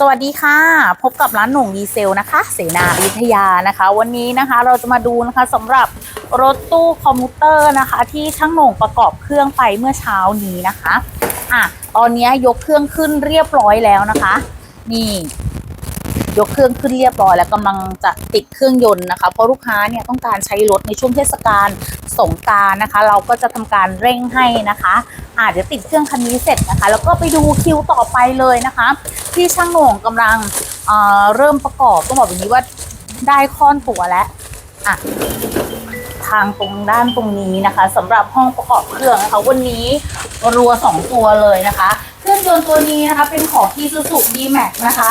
สวัสดีค่ะ พบกับร้านหน่งดีเซลนะคะ เสนาอยุธยานะคะ วันนี้นะคะเราจะมาดูนะคะสำหรับรถตู้คอมพิวเตอร์นะคะ ที่ช่างหน่งประกอบเครื่องไปเมื่อเช้านี้นะคะอะตอนนี้ยกเครื่องขึ้นเรียบร้อยแล้วนะคะ นี่ ยกเครื่องขึ้นเรียบร้อย แล้วกำลังจะติดเครื่องยนต์นะคะเพราะลูกค้าเนี่ยต้องการใช้รถในช่วงเทศกาลสงกรารนะคะ เราก็จะทำการเร่งให้นะคะ อาจจะเดี๋ยวติดเครื่องคันนี้เสร็จนะคะ แล้วก็ไปดูคิวต่อไปเลยนะคะ ที่ช่างโหน่งกำลังเอ่อเริ่มประกอบต้องบอกแบบนี้ว่าได้ค่อนตัวแล้วอะทางตรงด้านตรงนี้นะคะสำหรับห้องประกอบเครื่องนะคะวันนี้รัวสองตัวเลยนะคะ เครื่องยนต์ตัวนี้นะคะเป็นของที่สุสุดีแม็กนะคะ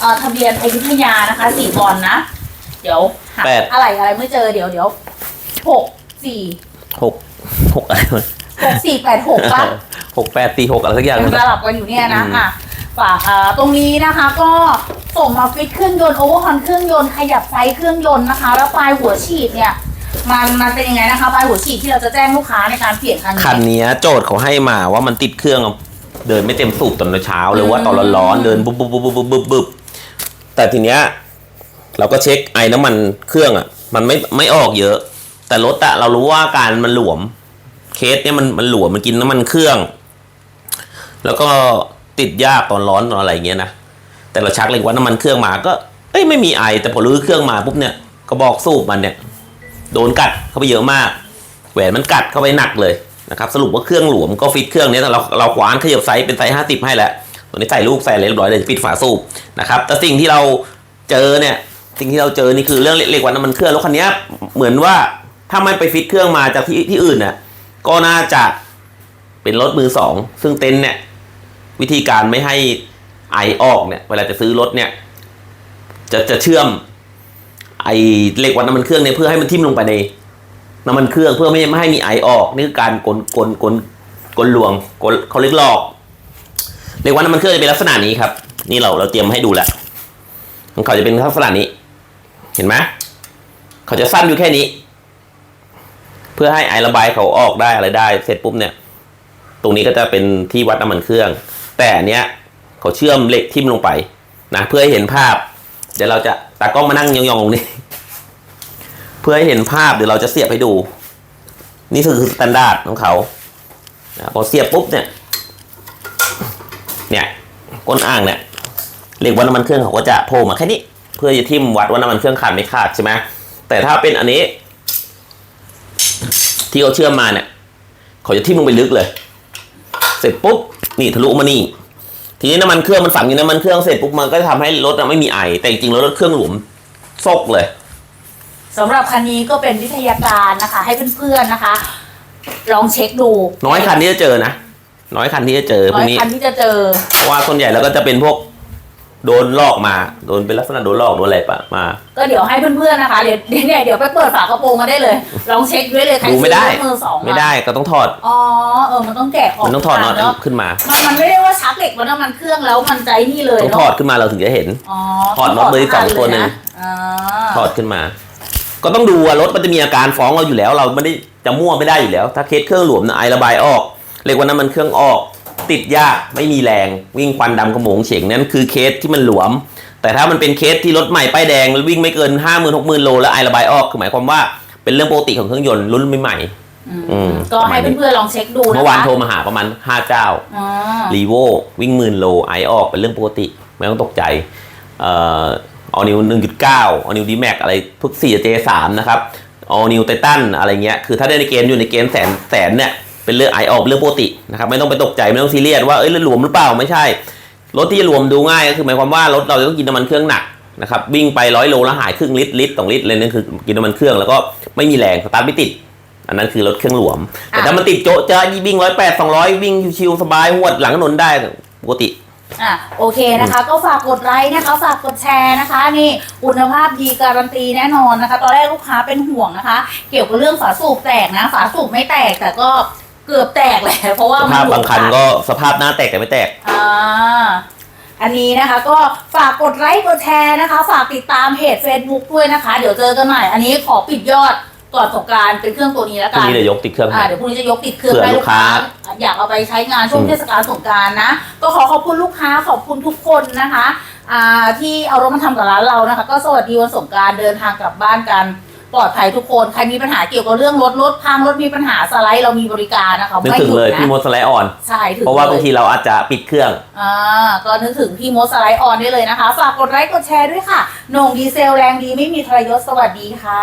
เอ่อทะเบียนอยุธยานะคะสีบอลนะ เดี๋ยวหาแปดอะไรอะไรไม่เจอเดี๋ยวเดี๋ยวหกสี่หกหกอะไรวะ หกสี่แปดหกป่ะหกแปดตีหกอะไรสักอย่างยังนะสลับกันอยู่เนี่ยนะอืมอะฝากอ่าตรงนี้นะคะก็ส่งมาฟิตเครื่องยนต์โอเวอร์ฮอนเครื่องยนต์ขยับไซส์เครื่องยนต์นะคะ แล้วปลายหัวฉีดเนี่ยมันมันเป็นยังไงนะคะปลายหัวฉีดที่เราจะแจ้งลูกค้าในการเปลี่ยนคันนี้คันเนี้ยโจทย์เขาให้มาว่ามันติดเครื่องเดินไม่เต็มสูบตอนเช้าหรือว่าตอนร้อนๆเดินบุ๊บบุ๊บบุ๊บบุ๊บบุ๊บบุ๊บแต่ทีเนี้ยเราก็เช็คไอ้น้ำมันเครื่องอะ มันไม่ไม่ออกเยอะ แต่รถอะเรารู้ว่าการมันหลวม เคสเนี่ยมันมันหลวมมันกินน้ำมันเครื่อง แล้วก็ติดยากตอนร้อนตอนอะไรเงี้ยนะแต่เราชักเลยว่าน้ำมันเครื่องมาก็เอ้ยไม่มีไอ แต่พอรื้อเครื่องมาปุ๊บเนี่ยก็บอกสูบมันเนี่ย โดนกัดเข้าไปเยอะมาก แหวนมันกัดเข้าไปหนักเลยนะครับสรุปว่าเครื่องหลวมก็ฟิตเครื่องเนี้ยเราเราขวานขยับไซส์เป็นไซส์ห้าสิบให้แล้วตัวนี้ใส่ลูกใส่อะไรเรียบร้อยเลยปิดฝาสูบนะครับแต่สิ่งที่เราเจอเนี่ยสิ่งที่เราเจอนี่คือเรื่องเล็กๆว่าน้ำมันเครื่องรถคันเนี้ยเหมือนว่าถ้าไมันไปฟิตเครื่องมาจากที่ที่อื่นน่ะ ก็น่าจะเป็นรถมือสอง ซึ่งเต็นท์เนี่ย วิธีการไม่ให้ไอออกเนี่ย เวลาจะซื้อรถเนี่ย จะจะเชื่อม ไอเหล็กวัดน้ำมันเครื่องเนี่ยเพื่อให้มันทิ่มลงไปในน้ำมันเครื่องเพื่อไม่ไม่ให้มีไอออกนี่คือการกลกลกลกลลวงกลเขาเรียกหลอกเหล็กวัดน้ำมันเครื่องจะเป็นลักษณะนี้ครับ นี่เราเราเตรียมให้ดูแล้วของเขาจะเป็นลักษณะนี้ เห็นไหมเขาจะสั้นอยู่แค่นี้ เพื่อให้ไอระบายเขาออกได้อะไรได้ เสร็จปุ๊บเนี่ย ตรงนี้ก็จะเป็นที่วัดน้ำมันเครื่อง แต่อันเนี้ยเขาเชื่อมเหล็กทิ่มลงไปนะเพื่อให้เห็นภาพ เดี๋ยวเราจะตากล้องมานั่งยองๆตรงนี้ เพื่อให้เห็นภาพเดี๋ยวเราจะเสียบให้ดู นี่คือสแตนดาร์ดของเขาพอเสียบปุ๊บเนี่ย เนี่ยก้นอ่างเนี่ยเหล็กวัดน้ำมันเครื่องเขาก็จะโผล่มาแค่นี้ เพื่อจะทิ่มวัดว่าน้ำมันเครื่องขาดไม่ขาดใช่ไหมแต่ถ้าเป็นอันนี้ ที่เขาเชื่อมมาเนี่ยเขาจะทิ่มลงไปลึกเลย เสร็จปุ๊บนี่ทะลุมานี่ ทีนี้น้ำมันเครื่องมันฝังอยู่ในน้ำมันเครื่องเสร็จปุ๊บมันก็จะทำให้รถอะไม่มีไอ แต่จริงๆแล้วรถเครื่องหลวมซกเลย สำหรับคันนี้ก็เป็นวิทยาการนะคะ ให้เพื่อนๆนะคะ ลองเช็คดูน้อยคันที่จะเจอนะ น้อยคันที่จะเจอพน้วอกยนี้ คันที่จะเจอ เพราะว่าส่วนใหญ่แล้วก็จะเป็นพวก โดนลอกมาโดนเป็นลักษณะโดนลอกโดนอะไรปะมา ก็เดี๋ยวให้เพื่อนๆนะคะเดี๋ยวเดี๋ยวเนี่ยเดี๋ยวไปเปิดฝากระโปรงกันได้เลย ลองเช็คด้วยเลยใครดูไม่ได้ ซื้อรถมือสองาไม่ได้ก็ต้องถอด อ๋อเออมันต้องแกะออกมันต้องถอดน็อตเนาะขึ้นมา มันมันไม่ได้ว่าชักเหล็กมันน้ำมันเครื่องแล้วมันใจนี่เลยต้องเนาะถอดขึ้นมาเราถึงจะเห็น อ๋อถอดน็อตเบอร์ที่สองตัวหนึ่ง อ่าถอดขึ้นมา ก็ต้องดูว่ารถมันจะมีอาการฟ้องเราอยู่แล้ว เราไม่ได้จะมั่วไม่ได้อยู่แล้ว ถ้าเคสเครื่องหลวมนะไอระบายออก เรียกว่าน้ำมันเครื่องออก ติดยากไม่มีแรงวิ่งควันดำขโมงเฉงนั่นคือเคสที่มันหลวม แต่ถ้ามันเป็นเคสที่รถใหม่ป้ายแดงแล้ววิ่งไม่เกินห้าหมื่นหกหมื่นโลแล้วไอระบายออกคือหมายความว่าเป็นเรื่องปกติของเครื่องยนต์รุ่นใหม่อืมอืมก็ให้เพื่อนๆลองเช็คดูๆนะคะเมื่อวานโทรมาหาประมาณห้าเจ้าอ่ารีโววิ่งหมื่นโลไอออกเป็นเรื่องปกติ ไม่ต้องตกใจเอ่อออนิวหนึ่งจุดเก้าออนิวดีแม็กอะไรพวกสี่เจสามนะครับออนิวไททันอะไรเงี้ยคือถ้าได้ในเกณฑ์อยู่ในเกณฑ์แสนแสนเนี่ย เป็นเรื่องไอออกเป็นเรื่องปกตินะครับไม่ต้องไปตกใจไม่ต้องซีเรียสว่าเอ้ยรถหลวมหรือเปล่าไม่ใช่ รถที่จะรวมดูง่ายก็คือหมายความว่ารถเราจะต้องกินน้ำมันเครื่องหนักนะครับวิ่งไปร้อยโลแล้วหายครึ่งลิตรลิตรสองลิตรเลยนั่นคือกินน้ำมันเครื่องแล้วก็ไม่มีแรงสตาร์ทไม่ติด อันนั้นคือรถเครื่องหลวม แต่ถ้ามันติดโจ๊ะจ้าวิ่งร้อยแปดสองร้อยวิ่งชิวๆสบายหวดหลังถนนได้ปกติอะโอเคนะคะ ก็ฝากกดไลค์นะคะฝากกดแชร์นะคะ นี่คุณภาพดีการันตีแน่นอนนะคะ ตอนแรกลูกค้าเป็นห่วงนะคะ เกี่ยวกับเรื่องฝาสูบแตกนะ ฝาสูบไม่แตกแต่ก็ เกือบแตกแหละเพราะว่าสมันภาพหลวบามงคันก็สภาพหน้าแตกแต่ไม่แตก อ่าอันนี้นะคะก็ฝากกดไลค์กดแชร์นะคะ ฝากติดตามเพจ Facebook ด้วยนะคะ เดี๋ยวเจอกันใหม่ อันนี้ขอปิดยอดก่อนสงกรารเป็นเครื่องตัวนี้แล้วพรุ่กังน นี้เดี๋ยวยกติดเครื่องอ่าให้เดี๋ยวพรุ่งนี้จะยกติดเครื่องเผื่อให้ลูลูกกค้าค้า อยากเอาไปใช้งานช่วงอืมเทศกาลสงกรารนะ ก็ขอขอบคุณลูกค้าขอบคุณทุกคนนะคะอ่าที่เอารถมาทำกับร้านเรานะคะ ก็สวัสดีวันสงกรารเดินทางกลับบ้านกัน ปลอดภัยทุกคนใครมีปัญหาเกี่ยวกับเรื่องรถรถพังรถมีปัญหาสไลด์เรามีบริการนะคะนึกไม่ถึงหยุดเลยนะพี่มดสไลด์ออน ใช่ถึงเพราะว่าบางลยทีเราอาจจะปิดเครื่องอ่าก็นึกถึงพี่มดสไลด์ออนได้เลยนะคะ ฝากกดไลค์กดแชร์ด้วยค่ะโหน่งดีเซลแรงดีไม่มีทรยศสวัสดีค่ะ